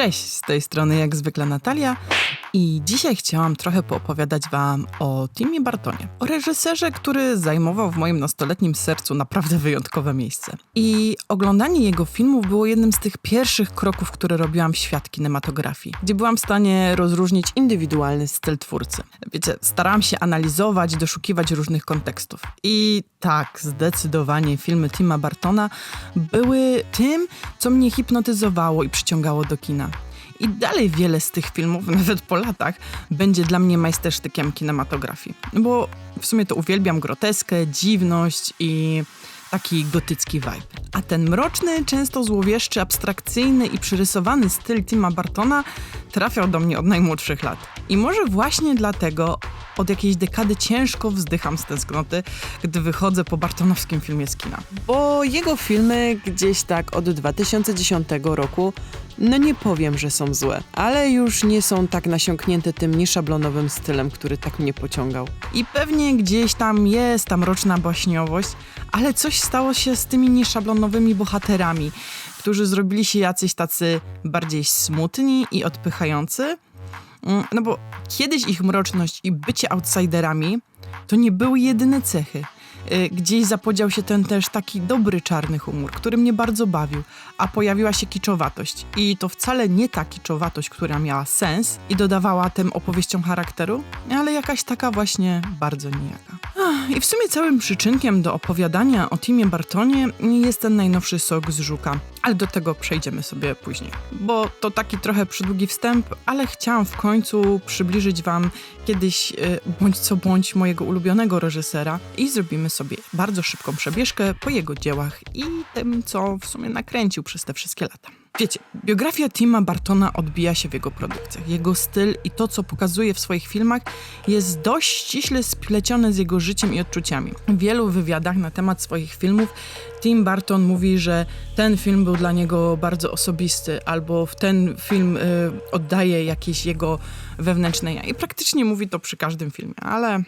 Cześć, z tej strony jak zwykle Natalia i dzisiaj chciałam trochę poopowiadać wam o Timie Bartonie, o reżyserze, który zajmował w moim nastoletnim sercu naprawdę wyjątkowe miejsce. I oglądanie jego filmów było jednym z tych pierwszych kroków, które robiłam w świat kinematografii, gdzie byłam w stanie rozróżnić indywidualny styl twórcy. Wiecie, starałam się analizować, doszukiwać różnych kontekstów. I tak, zdecydowanie filmy Tima Bartona były tym, co mnie hipnotyzowało i przyciągało do kina. I dalej wiele z tych filmów, nawet po latach, będzie dla mnie majstersztykiem kinematografii. Bo w sumie to uwielbiam groteskę, dziwność i taki gotycki vibe. A ten mroczny, często złowieszczy, abstrakcyjny i przyrysowany styl Tima Bartona trafiał do mnie od najmłodszych lat. I może właśnie dlatego od jakiejś dekady ciężko wzdycham z tęsknoty, gdy wychodzę po bartonowskim filmie z kina. Bo jego filmy gdzieś tak od 2010 roku, no nie powiem, że są złe, ale już nie są tak nasiąknięte tym nieszablonowym stylem, który tak mnie pociągał. I pewnie gdzieś tam jest ta mroczna baśniowość, ale coś stało się z tymi nieszablonowymi bohaterami, którzy zrobili się jacyś tacy bardziej smutni i odpychający. Mm, No bo kiedyś ich mroczność i bycie outsiderami to nie były jedyne cechy. Y, Gdzieś zapodział się ten też taki dobry czarny humor, który mnie bardzo bawił, a pojawiła się kiczowatość. I to wcale nie ta kiczowatość, która miała sens i dodawała tym opowieściom charakteru, ale jakaś taka właśnie bardzo nijaka. I w sumie całym przyczynkiem do opowiadania o Timie Bartonie jest ten najnowszy sok z Żuka, ale do tego przejdziemy sobie później. Bo to taki trochę przydługi wstęp, ale chciałam w końcu przybliżyć wam kiedyś y, bądź co bądź mojego ulubionego reżysera i zrobimy sobie bardzo szybką przebieżkę po jego dziełach i tym, co w sumie nakręcił przez te wszystkie lata. Wiecie, biografia Tima Bartona odbija się w jego produkcjach. Jego styl i to, co pokazuje w swoich filmach, jest dość ściśle splecione z jego życiem i odczuciami. W wielu wywiadach na temat swoich filmów Tim Barton mówi, że ten film był dla niego bardzo osobisty, albo w ten film y, oddaje jakieś jego wewnętrzne ja. I praktycznie mówi to przy każdym filmie, ale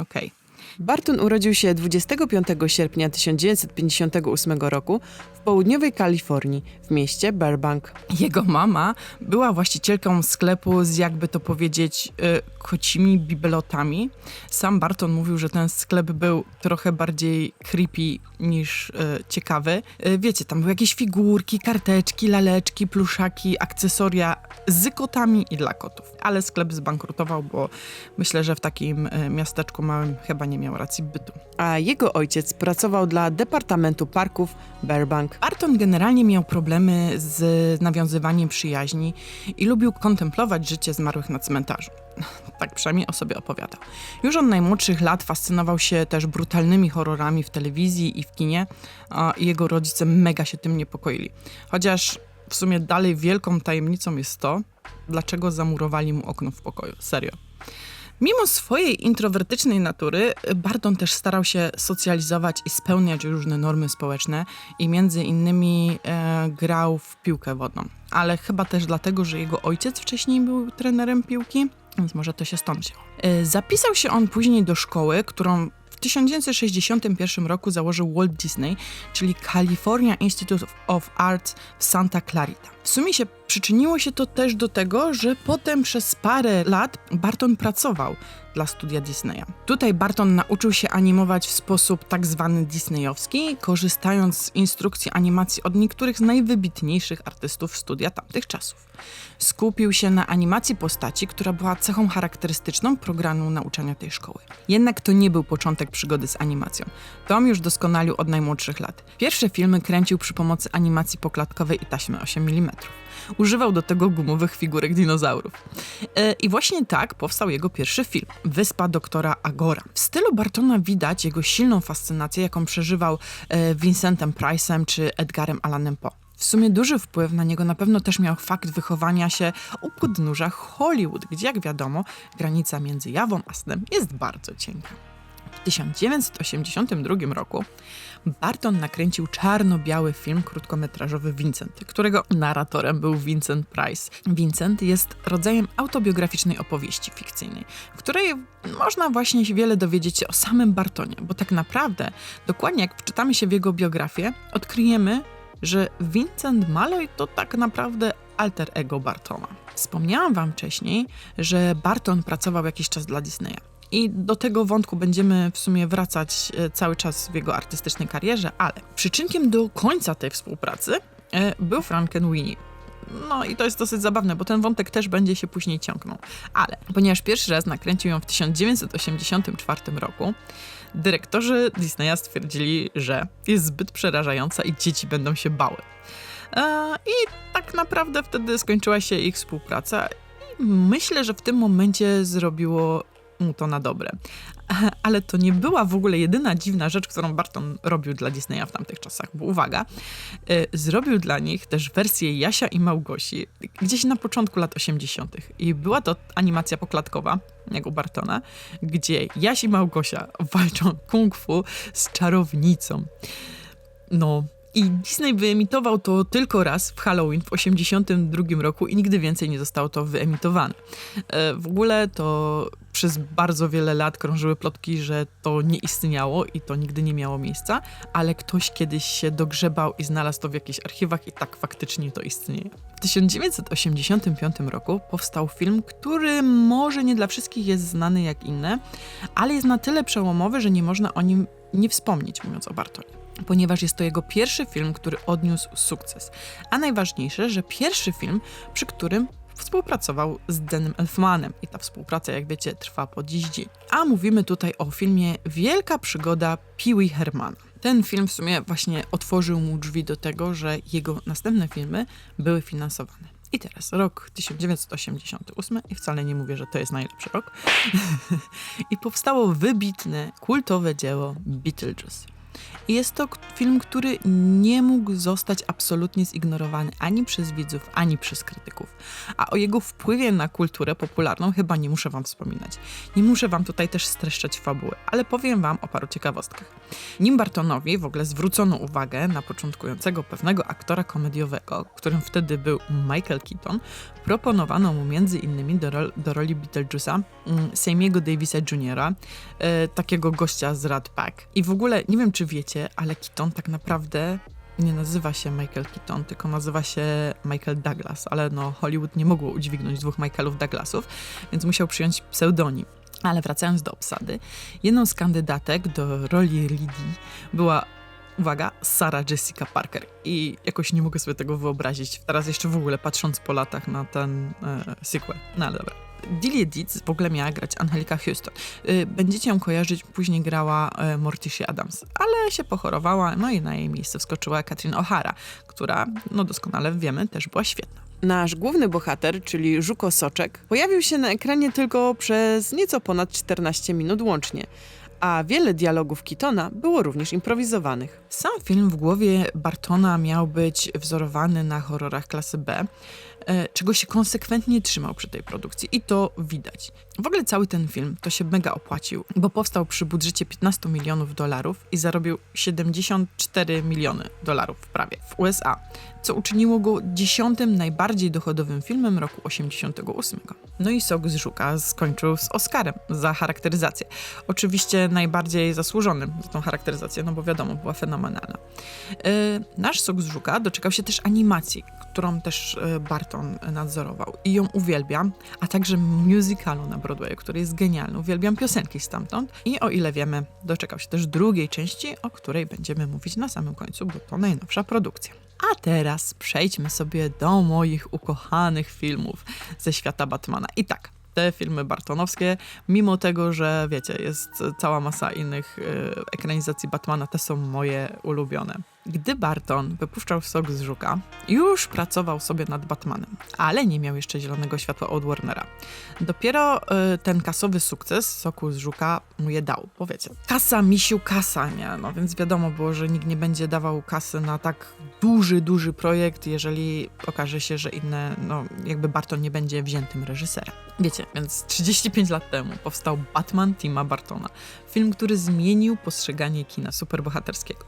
okej. Barton urodził się 25 sierpnia 1958 roku w południowej Kalifornii, w mieście Burbank. Jego mama była właścicielką sklepu z, jakby to powiedzieć, y, kocimi bibelotami. Sam Barton mówił, że ten sklep był trochę bardziej creepy niż y, ciekawy. Y, wiecie, tam były jakieś figurki, karteczki, laleczki, pluszaki, akcesoria z kotami i dla kotów. Ale sklep zbankrutował, bo myślę, że w takim miasteczku małym chyba nie miał racji bytu. A jego ojciec pracował dla Departamentu Parków Burbank. Barton generalnie miał problemy z nawiązywaniem przyjaźni i lubił kontemplować życie zmarłych na cmentarzu. Tak przynajmniej o sobie opowiadał. Już od najmłodszych lat fascynował się też brutalnymi horrorami w telewizji i w kinie, a jego rodzice mega się tym niepokoili. Chociaż w sumie dalej wielką tajemnicą jest to, dlaczego zamurowali mu okno w pokoju. Serio. Mimo swojej introwertycznej natury, Barton też starał się socjalizować i spełniać różne normy społeczne i między innymi e, grał w piłkę wodną. Ale chyba też dlatego, że jego ojciec wcześniej był trenerem piłki, więc może to się stąd wzięło. E, zapisał się on później do szkoły, którą w 1961 roku założył Walt Disney, czyli California Institute of Arts w Santa Clarita. W sumie się przyczyniło się to też do tego, że potem przez parę lat Barton pracował dla studia Disneya. Tutaj Barton nauczył się animować w sposób tak zwany disneyowski, korzystając z instrukcji animacji od niektórych z najwybitniejszych artystów studia tamtych czasów. Skupił się na animacji postaci, która była cechą charakterystyczną programu nauczania tej szkoły. Jednak to nie był początek przygody z animacją. Tom już doskonalił od najmłodszych lat. Pierwsze filmy kręcił przy pomocy animacji poklatkowej i taśmy 8 mm. Używał do tego gumowych figurek dinozaurów. E, I właśnie tak powstał jego pierwszy film Wyspa doktora Agora. W stylu Bartona widać jego silną fascynację, jaką przeżywał e, Vincentem Price'em czy Edgarem Allanem Poe. W sumie duży wpływ na niego na pewno też miał fakt wychowania się u podnóża Hollywood, gdzie jak wiadomo granica między jawą a snem jest bardzo cienka. W 1982 roku Barton nakręcił czarno-biały film krótkometrażowy Vincent, którego narratorem był Vincent Price. Vincent jest rodzajem autobiograficznej opowieści fikcyjnej, w której można właśnie wiele dowiedzieć się o samym Bartonie, bo tak naprawdę, dokładnie jak wczytamy się w jego biografię, odkryjemy, że Vincent Malloy to tak naprawdę alter ego Bartona. Wspomniałam wam wcześniej, że Barton pracował jakiś czas dla Disneya. I do tego wątku będziemy w sumie wracać e, cały czas w jego artystycznej karierze, ale przyczynkiem do końca tej współpracy e, był Frankenweenie. No i to jest dosyć zabawne, bo ten wątek też będzie się później ciągnął. Ale ponieważ pierwszy raz nakręcił ją w 1984 roku, dyrektorzy Disneya stwierdzili, że jest zbyt przerażająca i dzieci będą się bały. E, I tak naprawdę wtedy skończyła się ich współpraca. I myślę, że w tym momencie zrobiło mu to na dobre. Ale to nie była w ogóle jedyna dziwna rzecz, którą Barton robił dla Disneya w tamtych czasach, bo uwaga, y, zrobił dla nich też wersję Jasia i Małgosi gdzieś na początku lat 80. I była to animacja poklatkowa, u Bartona, gdzie Jaś i Małgosia walczą kung fu z czarownicą. No, i Disney wyemitował to tylko raz w Halloween w 1982 roku i nigdy więcej nie zostało to wyemitowane. E, w ogóle to przez bardzo wiele lat krążyły plotki, że to nie istniało i to nigdy nie miało miejsca, ale ktoś kiedyś się dogrzebał i znalazł to w jakichś archiwach i tak faktycznie to istnieje. W 1985 roku powstał film, który może nie dla wszystkich jest znany jak inne, ale jest na tyle przełomowy, że nie można o nim nie wspomnieć, mówiąc o Bartonie ponieważ jest to jego pierwszy film, który odniósł sukces. A najważniejsze, że pierwszy film, przy którym współpracował z Denem Elfmanem i ta współpraca, jak wiecie, trwa po dziś dzień. A mówimy tutaj o filmie Wielka przygoda Pee-wee Hermana. Ten film w sumie właśnie otworzył mu drzwi do tego, że jego następne filmy były finansowane. I teraz rok 1988 i wcale nie mówię, że to jest najlepszy rok. I powstało wybitne, kultowe dzieło Beetlejuice. Jest to film, który nie mógł zostać absolutnie zignorowany ani przez widzów, ani przez krytyków. A o jego wpływie na kulturę popularną chyba nie muszę wam wspominać. Nie muszę wam tutaj też streszczać fabuły, ale powiem wam o paru ciekawostkach. Nim Bartonowi w ogóle zwrócono uwagę na początkującego pewnego aktora komediowego, którym wtedy był Michael Keaton, proponowano mu innymi do, do roli Beetlejuice'a mm, Samiego Davisa Jr., e, takiego gościa z Rat Pack. I w ogóle nie wiem, czy wiecie, ale Keaton tak naprawdę nie nazywa się Michael Keaton, tylko nazywa się Michael Douglas, ale no Hollywood nie mogło udźwignąć dwóch Michaelów Douglasów, więc musiał przyjąć pseudonim. Ale wracając do obsady, jedną z kandydatek do roli Lidii była uwaga, Sarah Jessica Parker. I jakoś nie mogę sobie tego wyobrazić. Teraz jeszcze w ogóle patrząc po latach na ten e, sequel. No ale dobra. Dilly Deeds w ogóle miała grać Angelika Houston. Y, będziecie ją kojarzyć, później grała e, Morticia Adams, ale się pochorowała, no i na jej miejsce wskoczyła Katrin O'Hara, która, no doskonale wiemy, też była świetna. Nasz główny bohater, czyli Żuko Soczek, pojawił się na ekranie tylko przez nieco ponad 14 minut łącznie a wiele dialogów Kitona było również improwizowanych. Sam film w głowie Bartona miał być wzorowany na horrorach klasy B, e, czego się konsekwentnie trzymał przy tej produkcji i to widać. W ogóle cały ten film to się mega opłacił, bo powstał przy budżecie 15 milionów dolarów i zarobił 74 miliony dolarów prawie w USA, co uczyniło go dziesiątym najbardziej dochodowym filmem roku 88. No i Sok z Żuka skończył z Oscarem za charakteryzację. Oczywiście najbardziej zasłużonym za tą charakteryzację, no bo wiadomo, była fenomenalna. Yy, nasz Sok z Żuka doczekał się też animacji, którą też yy, Barton nadzorował i ją uwielbiam, a także musicalu na Broadwayu, który jest genialny. Uwielbiam piosenki stamtąd i o ile wiemy, doczekał się też drugiej części, o której będziemy mówić na samym końcu, bo to najnowsza produkcja. A teraz przejdźmy sobie do moich ukochanych filmów ze świata Batmana. I tak, te filmy bartonowskie, mimo tego, że wiecie, jest cała masa innych y, ekranizacji Batmana, te są moje ulubione. Gdy Barton wypuszczał sok z żuka, już pracował sobie nad Batmanem, ale nie miał jeszcze zielonego światła od Warnera. Dopiero y, ten kasowy sukces soku z żuka mu je dał, bo wiecie, kasa misiu kasa, nie? No więc wiadomo było, że nikt nie będzie dawał kasy na tak duży, duży projekt, jeżeli okaże się, że inne, no jakby Barton nie będzie wziętym reżyserem. Wiecie, więc 35 lat temu powstał Batman Tima Bartona. Film, który zmienił postrzeganie kina superbohaterskiego.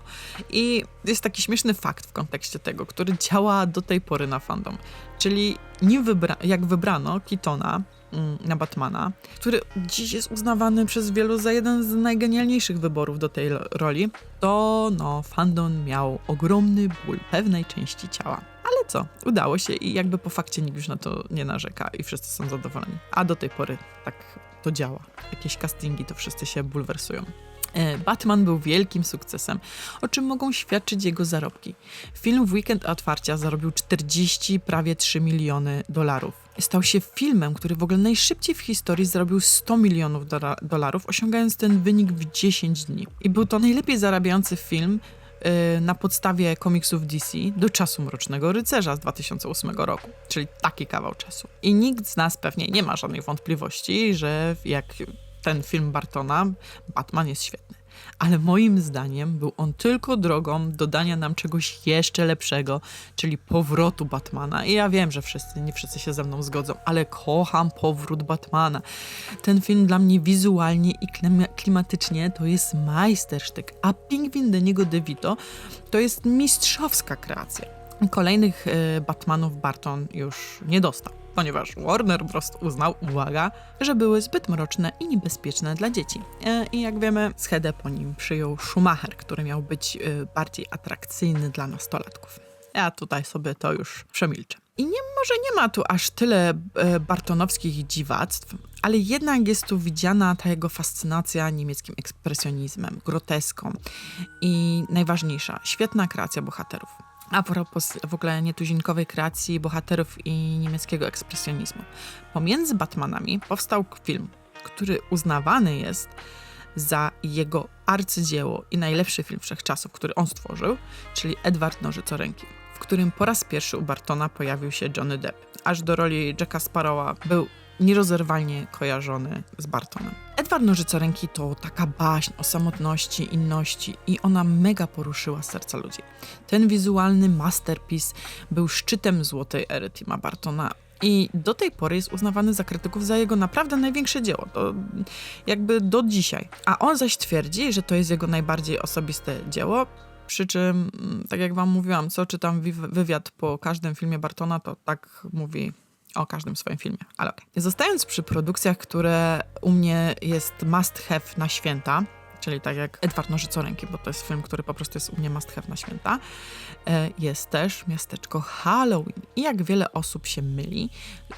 I jest taki śmieszny fakt w kontekście tego, który działa do tej pory na fandom. Czyli nim wybra- jak wybrano Keatona mm, na Batmana, który dziś jest uznawany przez wielu za jeden z najgenialniejszych wyborów do tej roli, to no, fandom miał ogromny ból pewnej części ciała. Ale co, udało się i jakby po fakcie nikt już na to nie narzeka i wszyscy są zadowoleni. A do tej pory tak to działa. Jakieś castingi, to wszyscy się bulwersują. E, Batman był wielkim sukcesem, o czym mogą świadczyć jego zarobki. Film w weekend otwarcia zarobił 40, prawie 3 miliony dolarów. Stał się filmem, który w ogóle najszybciej w historii zarobił 100 milionów dola- dolarów, osiągając ten wynik w 10 dni. I był to najlepiej zarabiający film e, na podstawie komiksów DC do czasu Mrocznego Rycerza z 2008 roku, czyli taki kawał czasu. I nikt z nas pewnie nie ma żadnych wątpliwości, że jak ten film Bartona, Batman jest świetny. Ale moim zdaniem był on tylko drogą dodania nam czegoś jeszcze lepszego, czyli powrotu Batmana. I ja wiem, że wszyscy, nie wszyscy się ze mną zgodzą, ale kocham powrót Batmana. Ten film dla mnie wizualnie i klima- klimatycznie to jest majstersztyk, a Pingwin Deniego DeVito to jest mistrzowska kreacja. Kolejnych e, Batmanów Barton już nie dostał, ponieważ Warner Bros. uznał, uwaga, że były zbyt mroczne i niebezpieczne dla dzieci. E, I jak wiemy, schedę po nim przyjął Schumacher, który miał być e, bardziej atrakcyjny dla nastolatków. Ja tutaj sobie to już przemilczę. I nie, może nie ma tu aż tyle e, bartonowskich dziwactw, ale jednak jest tu widziana ta jego fascynacja niemieckim ekspresjonizmem, groteską i najważniejsza, świetna kreacja bohaterów. A propos w ogóle nietuzinkowej kreacji bohaterów i niemieckiego ekspresjonizmu. Pomiędzy Batmanami powstał film, który uznawany jest za jego arcydzieło i najlepszy film wszechczasów, który on stworzył, czyli Edward Nożycoręki, w którym po raz pierwszy u Bartona pojawił się Johnny Depp. Aż do roli Jacka Sparrowa był nierozerwalnie kojarzony z Bartonem. Edward Nożycoręki to taka baśń o samotności, inności i ona mega poruszyła serca ludzi. Ten wizualny masterpiece był szczytem złotej ery Tima Bartona i do tej pory jest uznawany za krytyków za jego naprawdę największe dzieło. To jakby do dzisiaj. A on zaś twierdzi, że to jest jego najbardziej osobiste dzieło. Przy czym, mm, tak jak wam mówiłam, co czytam wi- wywiad po każdym filmie Bartona, to tak mówi o każdym swoim filmie, ale okej. Zostając przy produkcjach, które u mnie jest must have na święta, czyli tak jak Edward Nożycoręki, bo to jest film, który po prostu jest u mnie must have na święta, e, jest też miasteczko Halloween. I jak wiele osób się myli,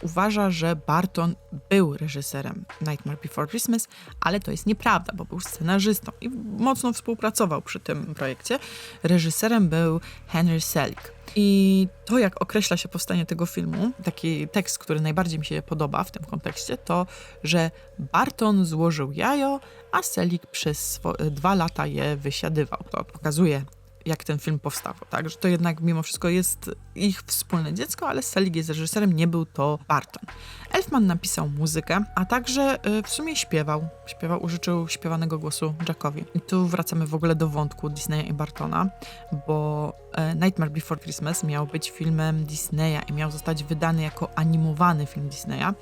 uważa, że Barton był reżyserem Nightmare Before Christmas, ale to jest nieprawda, bo był scenarzystą i mocno współpracował przy tym projekcie. Reżyserem był Henry Selick. I to, jak określa się powstanie tego filmu, taki tekst, który najbardziej mi się podoba w tym kontekście, to, że Barton złożył jajo, a Selig przez dwa lata je wysiadywał. To pokazuje, jak ten film powstał, tak? Że to jednak mimo wszystko jest ich wspólne dziecko, ale Selig jest reżyserem, nie był to Barton. Elfman napisał muzykę, a także y, w sumie śpiewał. Śpiewał, użyczył śpiewanego głosu Jackowi. I tu wracamy w ogóle do wątku Disneya i Bartona, bo Nightmare Before Christmas miał być filmem Disneya i miał zostać wydany jako animowany film Disneya,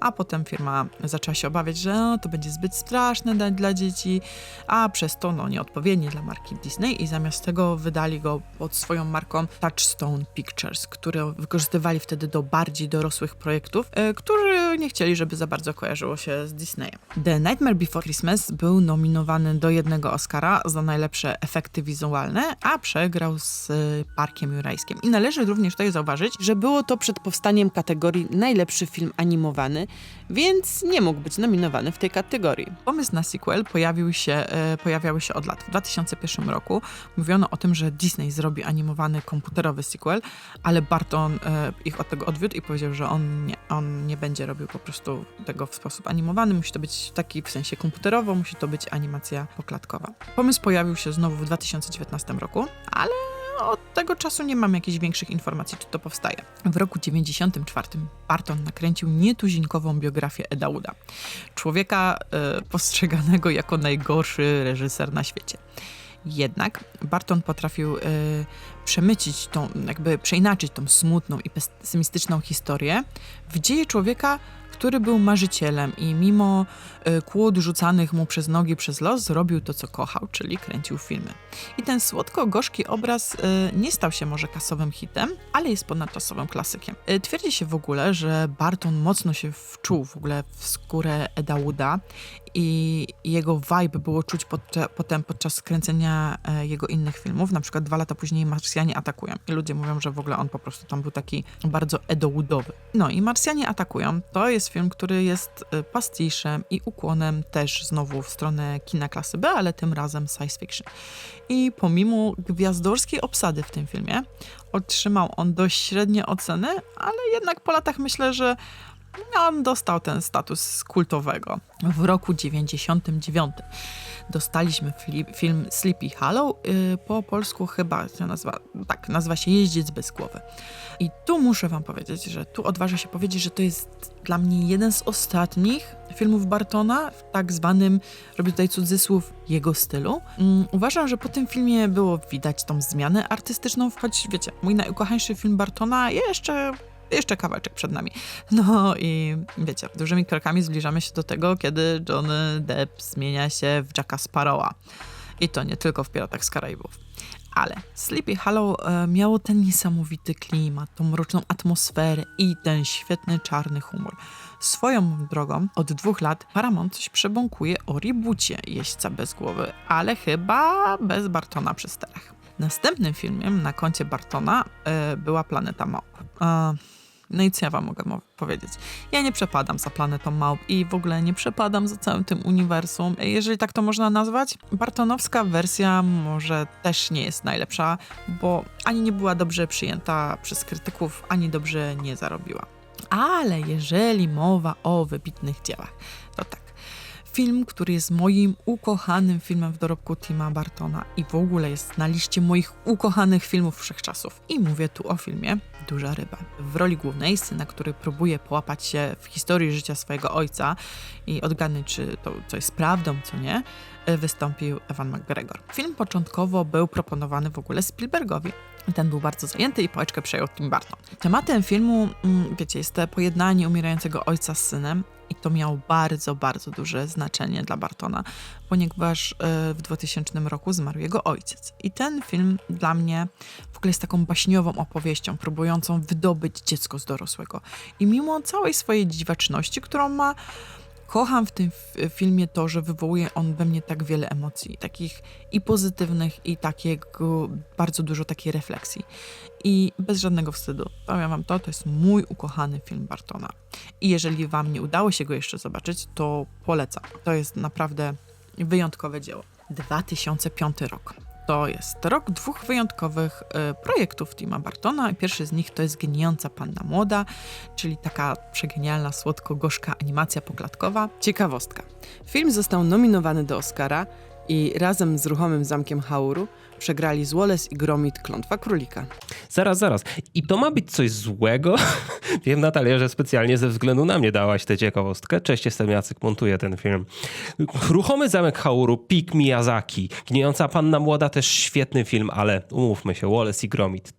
a potem firma zaczęła się obawiać, że no, to będzie zbyt straszne dla, dla dzieci, a przez to no, nieodpowiednie dla marki Disney i zamiast tego wydali go pod swoją marką Touchstone Pictures, które wykorzystywali wtedy do bardziej dorosłych projektów, e, którzy nie chcieli, żeby za bardzo kojarzyło się z Disneyem. The Nightmare Before Christmas był nominowany do jednego Oscara za najlepsze efekty wizualne, a przegrał z e, Parkiem Jurajskim. I należy również tutaj zauważyć, że było to przed powstaniem kategorii najlepszy film animowany, więc nie mógł być nominowany w tej kategorii. Pomysł na sequel pojawił się, e, pojawiały się od lat. W 2001 roku mówiono o tym, że Disney zrobi animowany komputerowy sequel, ale Barton e, ich od tego odwiódł i powiedział, że on nie, on nie będzie robił po prostu tego w sposób animowany. Musi to być taki w sensie komputerowo, musi to być animacja poklatkowa. Pomysł pojawił się znowu w 2019 roku, ale od tego czasu nie mam jakichś większych informacji, czy to powstaje. W roku 94 Barton nakręcił nietuzinkową biografię Eda Wooda. Człowieka e, postrzeganego jako najgorszy reżyser na świecie. Jednak Barton potrafił e, przemycić tą, jakby przeinaczyć tą smutną i pesymistyczną historię w dzieje człowieka, który był marzycielem i mimo y, kłód rzucanych mu przez nogi przez los, zrobił to, co kochał, czyli kręcił filmy. I ten słodko-gorzki obraz y, nie stał się może kasowym hitem, ale jest ponadczasowym klasykiem. Y, Twierdzi się w ogóle, że Barton mocno się wczuł w ogóle w skórę Eda Wooda i jego vibe było czuć potem podczas kręcenia e, jego innych filmów, na przykład dwa lata później Marsjanie atakują. I ludzie mówią, że w ogóle on po prostu tam był taki bardzo edowoodowy. No i Marsjanie atakują to jest film, który jest e, pastiszem i ukłonem też znowu w stronę kina klasy B, ale tym razem science fiction. I pomimo gwiazdorskiej obsady w tym filmie, otrzymał on dość średnie oceny, ale jednak po latach myślę, że on dostał ten status kultowego. W roku 99 dostaliśmy film Sleepy Hollow, yy, po polsku chyba się nazywa, tak, nazywa się Jeździec bez głowy. I tu muszę wam powiedzieć, że tu odważę się powiedzieć, że to jest dla mnie jeden z ostatnich filmów Bartona w tak zwanym, robię tutaj cudzysłów, jego stylu. Mm, uważam, że po tym filmie było widać tą zmianę artystyczną, choć wiecie, mój najukochańszy film Bartona jeszcze jeszcze kawałeczek przed nami. No i wiecie, dużymi krokami zbliżamy się do tego, kiedy Johnny Depp zmienia się w Jacka Sparrowa. I to nie tylko w Piratach z Karaibów. Ale Sleepy Hollow e, miało ten niesamowity klimat, tą mroczną atmosferę i ten świetny czarny humor. Swoją drogą, od dwóch lat Paramount coś przebąkuje o reboocie Jeźdźca bez głowy, ale chyba bez Bartona przy sterach. Następnym filmem na koncie Bartona e, była Planeta Małp. E, no i co ja wam mogę mo- powiedzieć? Ja nie przepadam za Planetą Małp i w ogóle nie przepadam za całym tym uniwersum. Jeżeli tak to można nazwać, bartonowska wersja może też nie jest najlepsza, bo ani nie była dobrze przyjęta przez krytyków, ani dobrze nie zarobiła. Ale jeżeli mowa o wybitnych dziełach, to tak. Film, który jest moim ukochanym filmem w dorobku Tima Bartona i w ogóle jest na liście moich ukochanych filmów wszechczasów. I mówię tu o filmie Duża Ryba. W roli głównej syna, który próbuje połapać się w historii życia swojego ojca i odgadnąć, czy to coś jest prawdą, co nie, e, wystąpił Evan McGregor. Film początkowo był proponowany w ogóle Spielbergowi. Ten był bardzo zajęty i pałeczkę przejął Tim Burton. Tematem filmu, mm, wiecie, jest to pojednanie umierającego ojca z synem to miało bardzo, bardzo duże znaczenie dla Bartona, ponieważ e, w 2000 roku zmarł jego ojciec. I ten film dla mnie w ogóle jest taką baśniową opowieścią, próbującą wydobyć dziecko z dorosłego. I mimo całej swojej dziwaczności, którą ma, kocham w tym filmie to, że wywołuje on we mnie tak wiele emocji, takich i pozytywnych, i takiego, bardzo dużo takiej refleksji. I bez żadnego wstydu, powiem wam to, to jest mój ukochany film Bartona. I jeżeli wam nie udało się go jeszcze zobaczyć, to polecam. To jest naprawdę wyjątkowe dzieło. 2005 rok. To jest rok dwóch wyjątkowych e, projektów Tima Bartona. Pierwszy z nich to jest Gnijąca Panna Młoda, czyli taka przegenialna, słodko-gorzka animacja poklatkowa. Ciekawostka. Film został nominowany do Oscara i razem z Ruchomym Zamkiem Hauru przegrali z Wallace i Gromit Klątwa Królika. Zaraz, zaraz. I to ma być coś złego? Wiem, Natalia, że specjalnie ze względu na mnie dałaś tę ciekawostkę. Cześć, jestem Jacek, montuję ten film. Ruchomy Zamek Hauru, Pik Miyazaki. Gnijąca Panna Młoda też świetny film, ale umówmy się, Wallace i Gromit.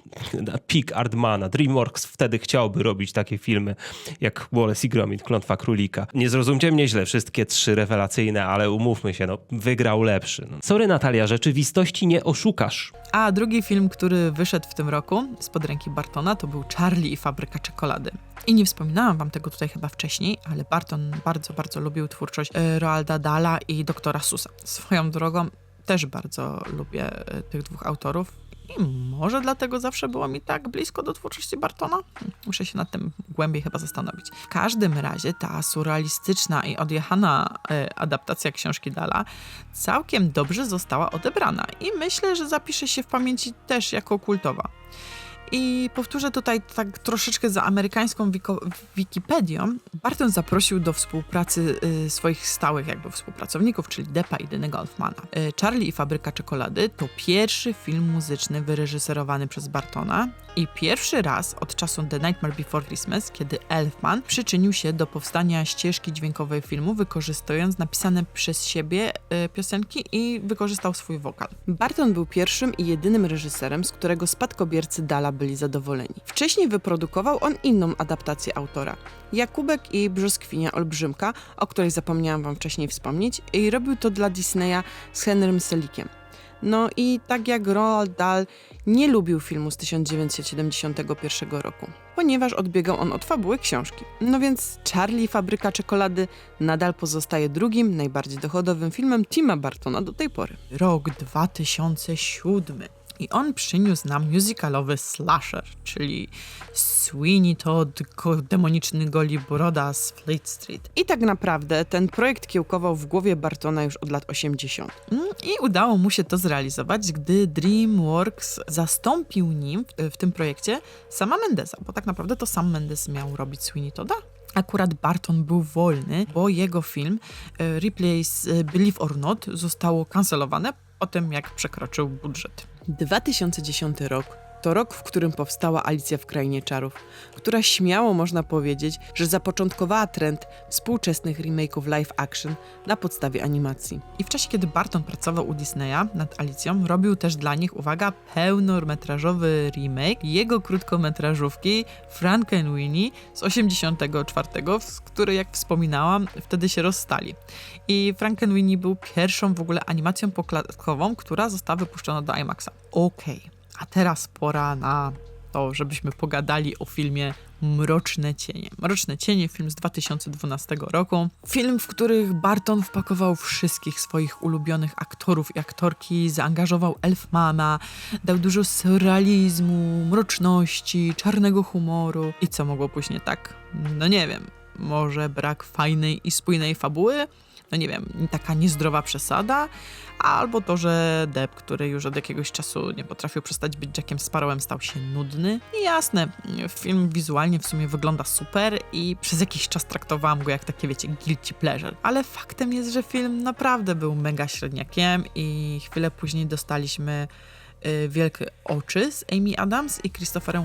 Pik Ardmana. DreamWorks wtedy chciałby robić takie filmy jak Wallace i Gromit, Klątwa Królika. Nie zrozumcie mnie źle, wszystkie trzy rewelacyjne, ale umówmy się, no, wygrał lepszy. No. Sorry Natalia, rzeczywistości nie oszukasz. A drugi film, który wyszedł w tym roku spod ręki Bartona, to był Charlie i Fabryka Czekolady. I nie wspominałam wam tego tutaj chyba wcześniej, ale Barton bardzo, bardzo lubił twórczość e, Roalda Dala i doktora Susa. Swoją drogą też bardzo lubię e, tych dwóch autorów. I może dlatego zawsze było mi tak blisko do twórczości Bartona? Muszę się nad tym głębiej chyba zastanowić. W każdym razie ta surrealistyczna i odjechana e, adaptacja książki Dala całkiem dobrze została odebrana i myślę, że zapisze się w pamięci też jako kultowa. I powtórzę tutaj tak troszeczkę za amerykańską Wikipedią. Barton zaprosił do współpracy y, swoich stałych jakby współpracowników, czyli Deppa i Denny Goldmana. Y, Charlie i Fabryka Czekolady to pierwszy film muzyczny wyreżyserowany przez Bartona i pierwszy raz od czasu The Nightmare Before Christmas, kiedy Elfman przyczynił się do powstania ścieżki dźwiękowej filmu, wykorzystując napisane przez siebie y, piosenki i wykorzystał swój wokal. Barton był pierwszym i jedynym reżyserem, z którego spadkobiercy Dala byli zadowoleni. Wcześniej wyprodukował on inną adaptację autora. Jakubek i Brzoskwinia Olbrzymka, o której zapomniałam wam wcześniej wspomnieć, i robił to dla Disneya z Henrym Selikiem. No i tak jak Roald Dahl nie lubił filmu z 1971 roku, ponieważ odbiegał on od fabuły książki. No więc Charlie Fabryka Czekolady nadal pozostaje drugim, najbardziej dochodowym filmem Tima Bartona do tej pory. Rok 2007. I on przyniósł nam musicalowy slasher, czyli Sweeney Todd, demoniczny goli broda z Fleet Street. I tak naprawdę ten projekt kiełkował w głowie Bartona już od lat 80. Mm, I udało mu się to zrealizować, gdy DreamWorks zastąpił nim w, w tym projekcie sama Mendesa, bo tak naprawdę to sam Mendes miał robić Sweeney Todda. Akurat Barton był wolny, bo jego film e, Ripley's e, Believe or Not zostało kancelowane po tym, jak przekroczył budżet. 2010 rok to rok, w którym powstała Alicja w Krainie Czarów, która śmiało można powiedzieć, że zapoczątkowała trend współczesnych remake'ów live action na podstawie animacji. I w czasie, kiedy Barton pracował u Disneya nad Alicją, robił też dla nich, uwaga, pełnometrażowy remake jego krótkometrażówki Frankenweenie z 84, z której, jak wspominałam, wtedy się rozstali. I Frankenweenie był pierwszą w ogóle animacją poklatkową, która została wypuszczona do IMAXa. Okej, a teraz pora na to, żebyśmy pogadali o filmie Mroczne Cienie. Mroczne Cienie, film z 2012 roku. Film, w których Barton wpakował wszystkich swoich ulubionych aktorów i aktorki, zaangażował Elfmana, dał dużo surrealizmu, mroczności, czarnego humoru. I co mogło później tak? No nie wiem. Może brak fajnej i spójnej fabuły? No nie wiem, taka niezdrowa przesada? Albo to, że Depp, który już od jakiegoś czasu nie potrafił przestać być Jackiem Sparrowem, stał się nudny. I jasne, film wizualnie w sumie wygląda super i przez jakiś czas traktowałam go jak takie, wiecie, guilty pleasure. Ale faktem jest, że film naprawdę był mega średniakiem i chwilę później dostaliśmy y, Wielkie Oczy z Amy Adams i Christopherem.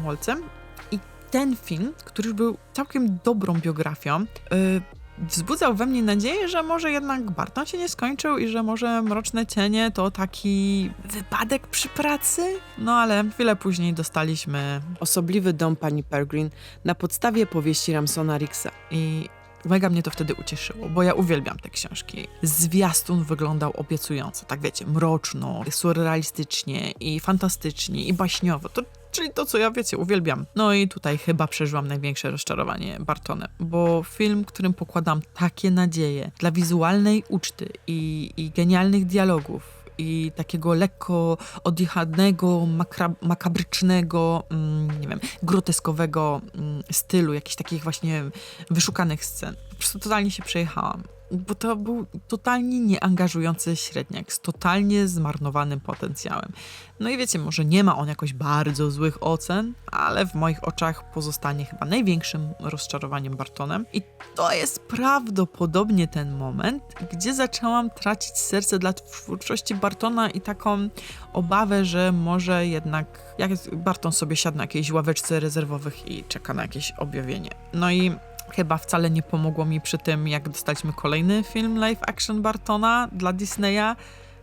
I ten film, który już był całkiem dobrą biografią, y, wzbudzał we mnie nadzieję, że może jednak Barton się nie skończył i że może Mroczne Cienie to taki wypadek przy pracy. No ale chwilę później dostaliśmy Osobliwy dom pani Peregrine na podstawie powieści Ramsona Ricksa. i mega mnie to wtedy ucieszyło, bo ja uwielbiam te książki. Zwiastun wyglądał obiecująco, tak wiecie, mroczno, surrealistycznie i fantastycznie i baśniowo. To Czyli to, co ja wiecie, uwielbiam. No i tutaj chyba przeżyłam największe rozczarowanie Bartonem, bo film, którym pokładam takie nadzieje dla wizualnej uczty i, i genialnych dialogów, i takiego lekko odjechadnego, makra- makabrycznego, mm, nie wiem, groteskowego mm, stylu, jakichś takich właśnie wyszukanych scen. Po prostu totalnie się przejechałam. Bo to był totalnie nieangażujący średniak z totalnie zmarnowanym potencjałem. No i wiecie, może nie ma on jakoś bardzo złych ocen, ale w moich oczach pozostanie chyba największym rozczarowaniem Bartonem. I to jest prawdopodobnie ten moment, gdzie zaczęłam tracić serce dla twórczości Bartona i taką obawę, że może jednak jak Barton sobie siadł na jakiejś ławeczce rezerwowych i czeka na jakieś objawienie. No i Chyba wcale nie pomogło mi przy tym, jak dostaliśmy kolejny film live action Bartona dla Disneya,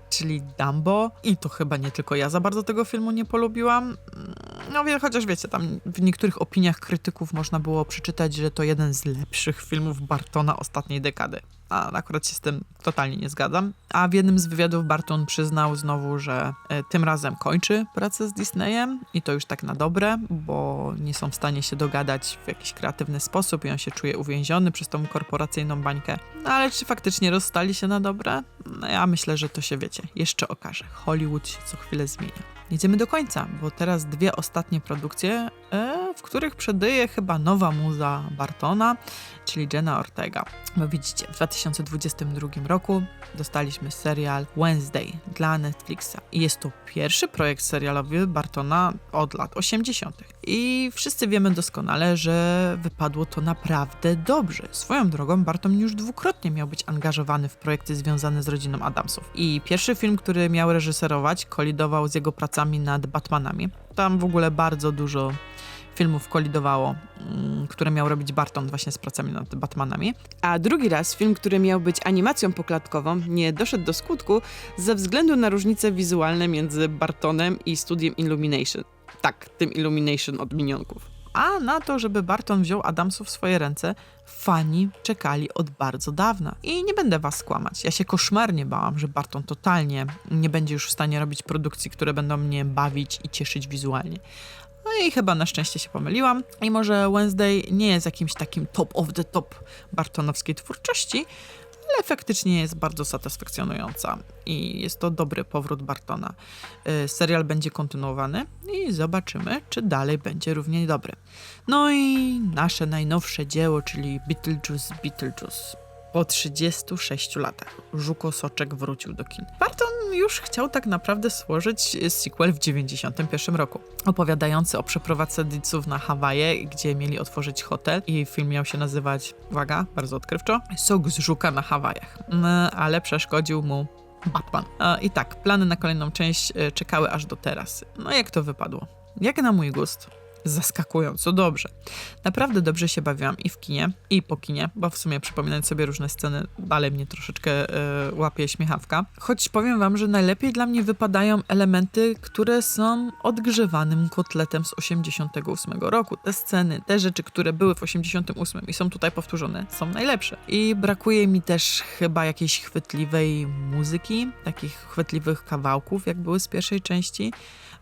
czyli Dumbo. I to chyba nie tylko ja za bardzo tego filmu nie polubiłam. No wie, chociaż wiecie, tam w niektórych opiniach krytyków można było przeczytać, że to jeden z lepszych filmów Bartona ostatniej dekady. A akurat się z tym totalnie nie zgadzam. A w jednym z wywiadów Barton przyznał znowu, że e, tym razem kończy pracę z Disneyem i to już tak na dobre, bo nie są w stanie się dogadać w jakiś kreatywny sposób i on się czuje uwięziony przez tą korporacyjną bańkę. No ale czy faktycznie rozstali się na dobre? No ja myślę, że to się wiecie, jeszcze okaże. Hollywood się co chwilę zmienia. Jedziemy do końca, bo teraz dwie ostatnie produkcje, e, w których przedyje chyba nowa muza Bartona, czyli Jenna Ortega. Bo widzicie, w 2022 roku dostaliśmy serial Wednesday dla Netflixa. I jest to pierwszy projekt serialowy Bartona od lat 80. I wszyscy wiemy doskonale, że wypadło to naprawdę dobrze. Swoją drogą, Barton już dwukrotnie miał być angażowany w projekty związane z rodziną Adamsów. I pierwszy film, który miał reżyserować, kolidował z jego pracami nad Batmanami. Tam w ogóle bardzo dużo filmów kolidowało, mm, które miał robić Barton właśnie z pracami nad Batmanami. A drugi raz film, który miał być animacją poklatkową, nie doszedł do skutku ze względu na różnice wizualne między Bartonem i studiem Illumination. Tak, tym Illumination od minionków. A na to, żeby Barton wziął Adamsów w swoje ręce, fani czekali od bardzo dawna. I nie będę was skłamać. Ja się koszmarnie bałam, że Barton totalnie nie będzie już w stanie robić produkcji, które będą mnie bawić i cieszyć wizualnie. No i chyba na szczęście się pomyliłam. I może Wednesday nie jest jakimś takim top of the top bartonowskiej twórczości, ale faktycznie jest bardzo satysfakcjonująca i jest to dobry powrót Bartona. Y, Serial będzie kontynuowany i zobaczymy, czy dalej będzie równie dobry. No i nasze najnowsze dzieło, czyli Beetlejuice Beetlejuice. Po 36 latach Żuko Soczek wrócił do kin. Barton już chciał tak naprawdę stworzyć sequel w 91 roku, opowiadający o przeprowadzce Diców na Hawaje, gdzie mieli otworzyć hotel i film miał się nazywać, uwaga, bardzo odkrywczo, Sok z Żuka na Hawajach. No, ale przeszkodził mu Batman. I tak, plany na kolejną część e, czekały aż do teraz. No jak to wypadło? Jak na mój gust, zaskakująco dobrze. Naprawdę dobrze się bawiłam i w kinie, i po kinie, bo w sumie przypominając sobie różne sceny, dalej mnie troszeczkę e, łapie śmiechawka. Choć powiem wam, że najlepiej dla mnie wypadają elementy, które są odgrzewanym kotletem z 88 roku. Te sceny, te rzeczy, które były w 88 i są tutaj powtórzone, są najlepsze. I brakuje mi też chyba jakiejś chwytliwej muzyki, takich chwytliwych kawałków, jak były z pierwszej części.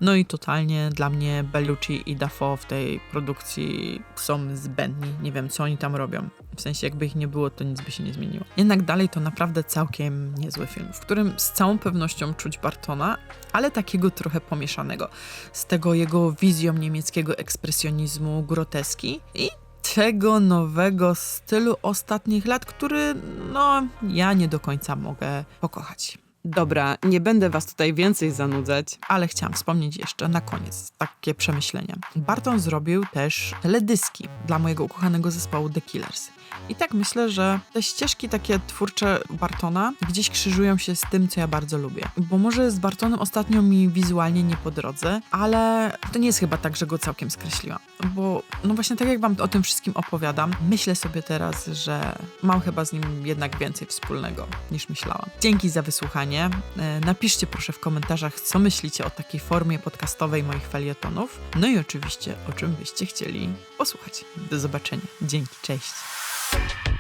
No i totalnie dla mnie Bellucci i Dafoe w tej produkcji są zbędni. Nie wiem, co oni tam robią. W sensie, jakby ich nie było, to nic by się nie zmieniło. Jednak dalej to naprawdę całkiem niezły film, w którym z całą pewnością czuć Bartona, ale takiego trochę pomieszanego. Z tego jego wizją niemieckiego ekspresjonizmu, groteski i tego nowego stylu ostatnich lat, który, no, ja nie do końca mogę pokochać. Dobra, nie będę was tutaj więcej zanudzać. Ale chciałam wspomnieć jeszcze na koniec takie przemyślenia. Barton zrobił też teledyski dla mojego ukochanego zespołu The Killers. I tak myślę, że te ścieżki takie twórcze Bartona gdzieś krzyżują się z tym, co ja bardzo lubię. Bo może z Bartonem ostatnio mi wizualnie nie po drodze, ale to nie jest chyba tak, że go całkiem skreśliłam. Bo no właśnie tak jak wam o tym wszystkim opowiadam, myślę sobie teraz, że mam chyba z nim jednak więcej wspólnego niż myślałam. Dzięki za wysłuchanie. E, Napiszcie proszę w komentarzach, co myślicie o takiej formie podcastowej moich felietonów. No i oczywiście, o czym byście chcieli posłuchać. Do zobaczenia. Dzięki, cześć. you